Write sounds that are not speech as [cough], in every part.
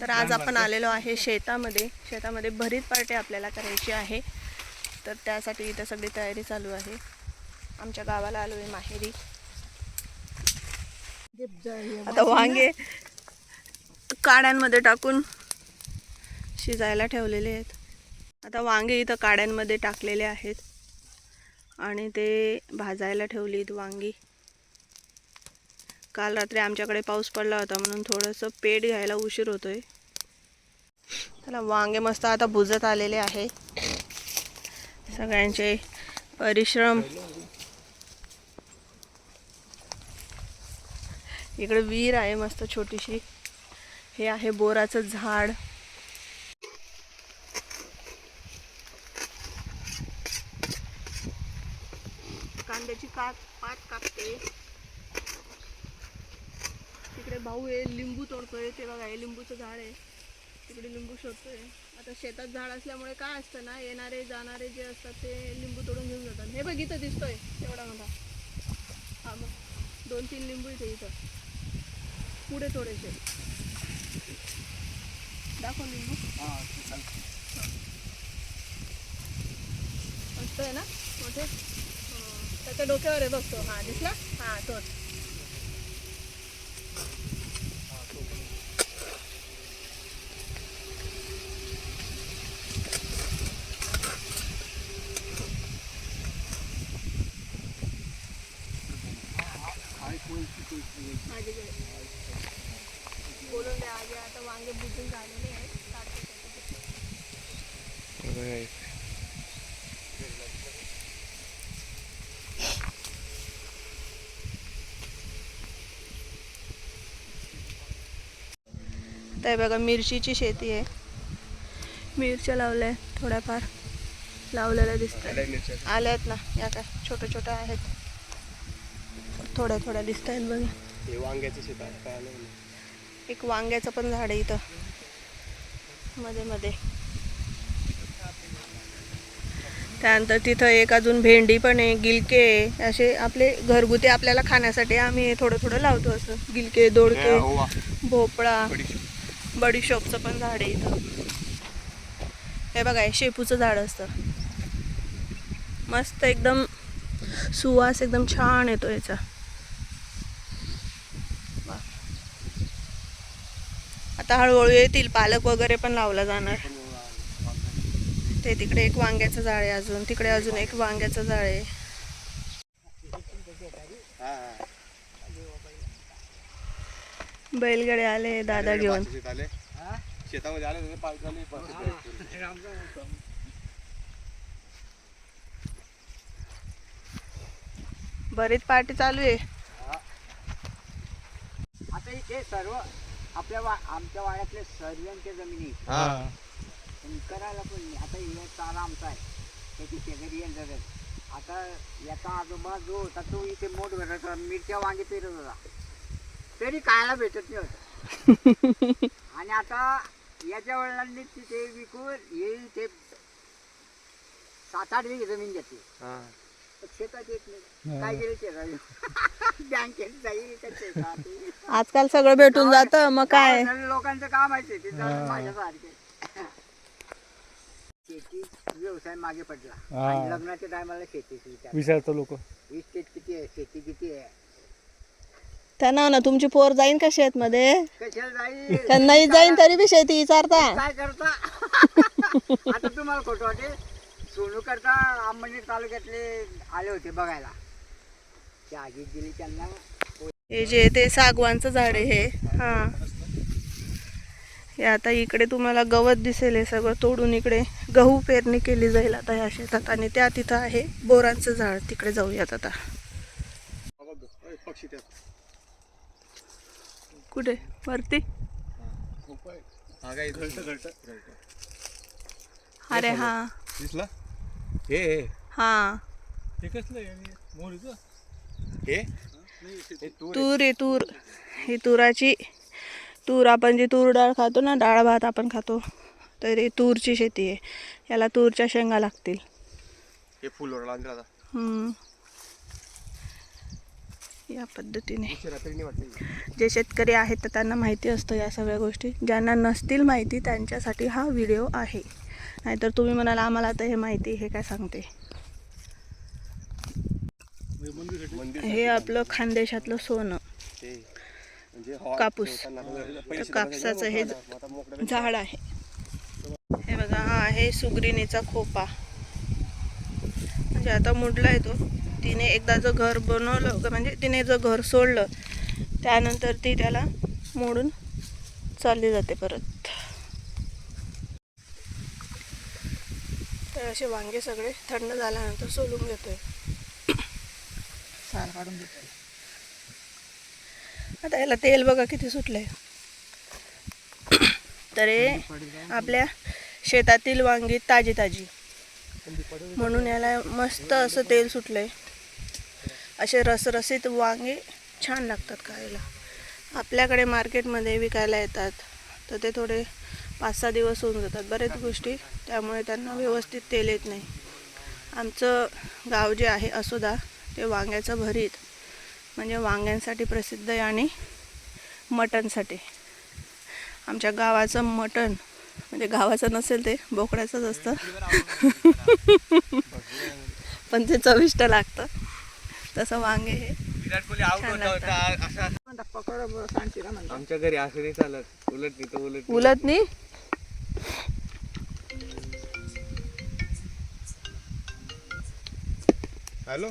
तर आज आपण आलेलो आहे शेतामध्ये. शेतामध्ये भरीत पार्टी आपल्याला करायची आहे. तर त्यासाठी इथं सगळी तयारी चालू आहे. आमच्या गावाला आलो आहे माहेरी. आता वांगे काड्यांमध्ये टाकून शिजायला ठेवलेले आहेत. आता वांगे इथं काड्यांमध्ये टाकलेले आहेत. आणि ते भाजायला ठेवली आहेत वांगी. काल रात्री आमच्याकडे पाऊस पडला होता म्हणून थोडंसं पेट घ्यायला उशीर होतोय. त्याला वांगे मस्त आता भुजत आलेले आहे. सगळ्यांचे परिश्रम. इकडे विहीर आहे मस्त छोटीशी. हे आहे बोराचं झाड. कांद्याची काप पात कापते तिकडे भाऊ हे लिंबू तोडतोय. ते बघा हे लिंबूचं झाड आहे. तिकडे लिंबू शोधतोय. आता शेतात झाड असल्यामुळे काय असतं ना येणारे जाणारे जे असतात ते लिंबू तोडून घेऊन जातात. हे बघितलं दिसतोय तेवढा मोठा. हा मग दोन तीन लिंबू इथे इथं. पुढे थोडेसे दाखव लिंबू. मस्त आहे ना मोठे. त्याच्या डोक्यावर आहे बघतो हा दिसला? हा तोच त्याच्यात. तर बघा मिरचीची शेती आहे. मिरच्या लावल्या थोड्याफार. लावलेल्या दिसतात. आल्या आहेत ना. या काय छोट्या छोट्या आहेत. थोड्या थोड्या दिसत आहेत बघा. हे वांग्याचं शेत आहे. काय आलं? एक वांग्याचं पण झाड आहे इथं. मध्ये मध्ये. त्यानंतर तिथं एक अजून भेंडी पण आहे गिलके आहे. असे आपले घरगुती आपल्याला खाण्यासाठी आम्ही थोडं थोडं लावतो असं. गिलके दोडके भोपळा बडीशेप. बडीशोपचं पण झाड आहे इथं. हे बघा शेपूचं झाड असतं. मस्त एकदम सुवास एकदम छान येतो याचा. आता हळूहळू येतील पालक वगैरे पण लावला जाणार. ते तिकडे एक वांग्याचं झाड आहे अजून. तिकडे अजून एक वांग्याचं झाड आहे. बैलगाडी आले दादा घेऊन. शेतामध्ये आले. बरीच पार्टी चालू आहे. आता इथे सर्व आपल्या आमच्या वाड्यातले सर्वांच्या जमिनी. हा. पण करायला पण नाही. आता हे चारा आमचा आहे. त्याची शेजारी येईल जगत आता याचा आजोबा जो होता तो इथे मोठ भरायचा मिरच्या वांगे पेरत होता. तरी खायला भेटत नाही होत [laughs] आणि आता याच्या वडिलांनी तिथे विकून हे इथे सात आठ बिघे जमीन घेतली. हा. तर शेतात येत नाही. काय गेले शेतात [laughs] बँकेत जाईल का शेतात? आजकाल सगळं भेटून जातं. मग काय? लोकांचं काम आहे शेती माझ्यासारखे. शेती व्यवसाय मागे पडला. आणि लग्नाच्या टायमाला शेतीची विचार विचारतो लोक. इस्टेट किती आहे? शेती किती आहे? त्यांना ना तुमची पोर जाईन का शेतमध्ये? कशाला जाईल? त्यांनाही जाईन तरी बी शेती विचारता. काय करता? [laughs] आता तुम्हाला खोटं वाटेल सोनू करता अंबरनेर तालुक्यातले आले होते बघायला. ते आगीत दिली त्यांना. हे जे ते सागवानचं झाड आहे हे. हा. हे आता इकडे तुम्हाला गवत दिसेल हे सगळं तोडून इकडे गहू पेरणी केली जाईल आता ह्या शेतात आणि त्या तिथं आहे बोरांचं झाड. तिकडे जाऊयात आता. कुठे? वरती? हा अरे हा. दिसला? हे हे. हा. कसलं हे हे तूर आहे तूर. ही तुराची तूर आपण जी तूर डाळ खातो ना डाळ भात आपण खातो तर ही तूरची शेती आहे. याला तूरच्या शेंगा लागतील. हे फुल. या पद्धतीने. जे शेतकरी आहेत तर त्यांना माहिती असतं या सगळ्या गोष्टी. ज्यांना नसतील माहिती त्यांच्यासाठी हा व्हिडिओ आहे. नाहीतर तुम्ही म्हणाल आम्हाला आता हे माहिती हे काय सांगते? हे आपलं खानदेशातलं सोनं. कापूस. ठेवताना आता तर पैसे कापसाचं हे झाड आहे. हे बघा हा आहे सुगरिणीचा खोपा. म्हणजे आता मुडलाय तो. तिने एकदा जर घर बनवलं म्हणजे तिने जर घर सोडलं त्यानंतर ती त्याला मोडून चालली जाते परत. तर असे वांगे सगळे थंड झाल्यानंतर सोलून घेतोय. साल काढून देतो आता याला तेल बघा किती सुटलंय. तर हे आपल्या शेतातील वांगी ताजी ताजी. म्हणून याला मस्त असं तेल सुटलंय. असे रसरसीत वांगे छान लागतात खायला. आपल्याकडे मार्केटमध्ये विकायला येतात. तर ते थोडे पाच सहा दिवस होऊन जातात बरेच गोष्टी. त्यामुळे त्यांना व्यवस्थित तेल येत नाही. आमचं गाव जे आहे असोदा ते वांग्याचं भरीत. म्हणजे वांग्यांसाठी प्रसिद्ध आहे आणि मटणसाठी आमच्या गावाचं मटण म्हणजे गावाचं नसेल ते बोकड्याचंच असतं. पण ते चविष्ट लागतं. तसं वांगे हे आमच्या घरी असं नाही चालत. उलट नाही तो उलट उलट नाही हॅलो?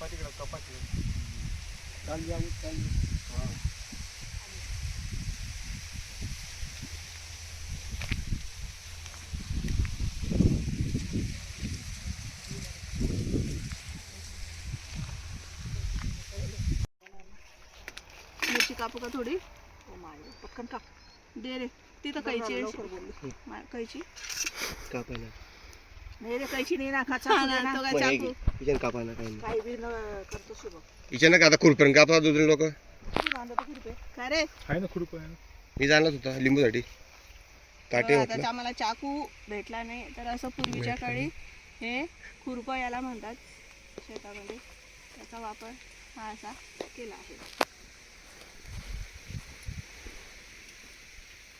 पाठीकडे चालू मिरची कापू का थोडी? ओ माय पटकन टाक दे रे ती तर कैची कैची कापायला. नाही रे कैची नाही ना खाचा हा ना, तो काय चाकू? किचन कापायला काही नाही. काही बी न करतो शुभ. किचन का आता खुरपण कापतात दुसरे लोक. तू काय रे? आहे ना खुरपं आहे ना. मी जाणलाच होता लिंबूसाठी. काटे आता म्हटलं आम्हाला चाकू भेटला नाही. तर असं पूर्वीच्या काळी हे खुरपं याला म्हणतात शेतामध्ये. त्याचा वापर हा असा केला आहे.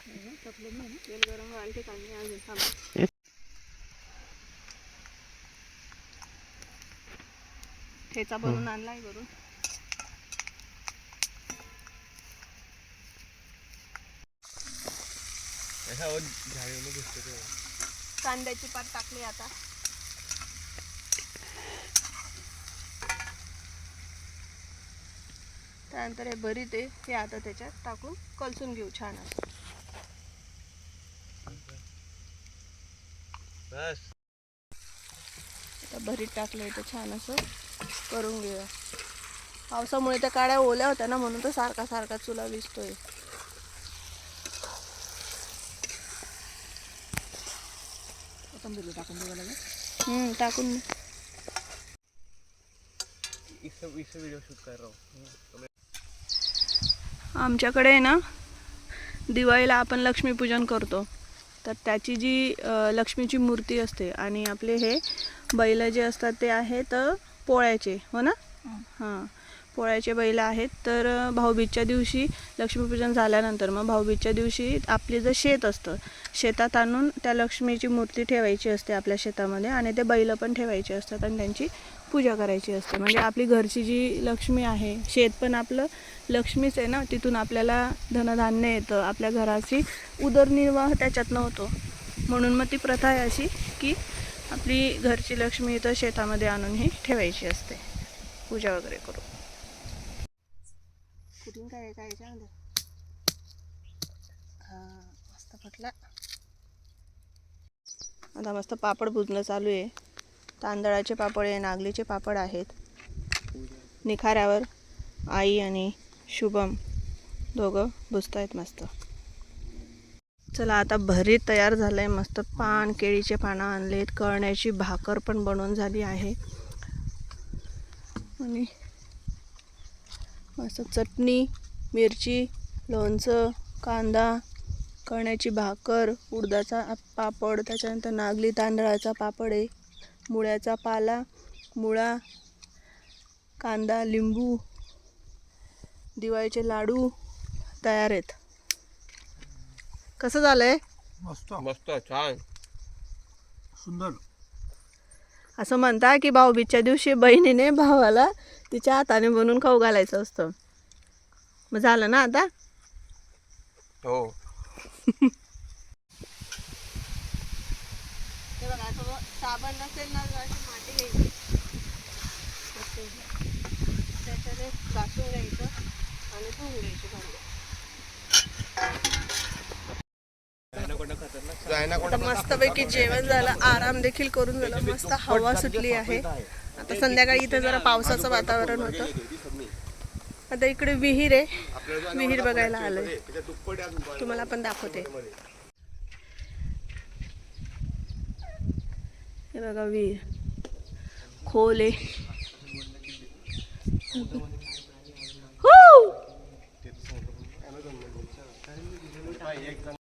तेल गरम व्हायला ते काढणे अजून थांबा. ठेचा बनवून आणलाय करून कांद्याची पात टाकली आता. त्यानंतर हे भरीत आहे हे आता त्याच्यात टाकून कलसून घेऊ छान असं. बस. भरीत टाकलंय तर छान असं. करून घेऊया. पावसामुळे त्या काड्या ओल्या होत्या ना म्हणून तर सारखा सारखा चुला विजतोय. टाकून लागेल? हम्म, टाकून इससे इससे वीडियो शूट कर रहा हूँ. आमच्याकडे आहे ना दिवाळीला आपण लक्ष्मीपूजन करतो. तर त्याची जी लक्ष्मीची मूर्ती असते आणि आपले हे बैल जे असतात ते आहेत पोळ्याचे हो ना? हां. पोळ्याचे बैल आहेत तर भाऊबीजच्या दिवशी लक्ष्मीपूजन झाल्यानंतर मग भाऊबीजच्या दिवशी आपले जे शेत असतं शेतात आणून त्या लक्ष्मीची मूर्ती ठेवायची असते आपल्या शेतामध्ये आणि ते बैल पण ठेवायचे असतात आणि त्यांची पूजा करायची असते. म्हणजे आपली घरची जी लक्ष्मी आहे शेत पण आपलं लक्ष्मीच आहे ना तिथून आपल्याला धनधान्य येतं आपल्या घराची उदरनिर्वाह त्याच्यातनं होतो. म्हणून मग ती प्रथा आहे अशी की आपली घरची लक्ष्मी इथं शेतामध्ये आणून ही ठेवायची असते. पूजा वगैरे करून. कुठून काय याच्यामध्ये हां मस्त फटला आता मस्त पापड भुजणं चालू आहे तांदळाचे पापड आहे नागलीचे पापड आहेत निखाऱ्यावर आई आणि शुभम दोघं बुजतायत मस्त चला आता भरीत तयार झालं आहे मस्त पान केळीचे पानं आणलेत कळण्याची भाकर पण बनवून झाली आहे आणि मस्त चटणी मिरची लोणचं कांदा कळण्याची भाकर उडदाचा पापड त्याच्यानंतर नागली तांदळाचा पापड आहे मुळ्याचा पाला मुळा कांदा लिंबू दिवाळीचे लाडू तयार आहेत. कसं झालंय? मस्त. मस्त छान सुंदर. असं म्हणता की भाऊबीजच्या दिवशी बहिणीने भावाला तिच्या हाताने बनवून खाऊ घालायचं असतं. मग झालं ना आता? हो. साबण नसेल ना माती घ्यायची. त्याच्याने घासून घ्यायचं आणि धुवून घ्यायची भांडी. आता मस्तपैकी जेवण झालं आराम देखील करून झालं. मस्त हवा सुटली आहे. आता संध्याकाळी इथे जरा पावसाचं वातावरण होतं. आता इकडे विहीर आहे. विहीर बघायला आलोय. तुम्हाला पण दाखवते. हे बघा विहीर. खोल आहे.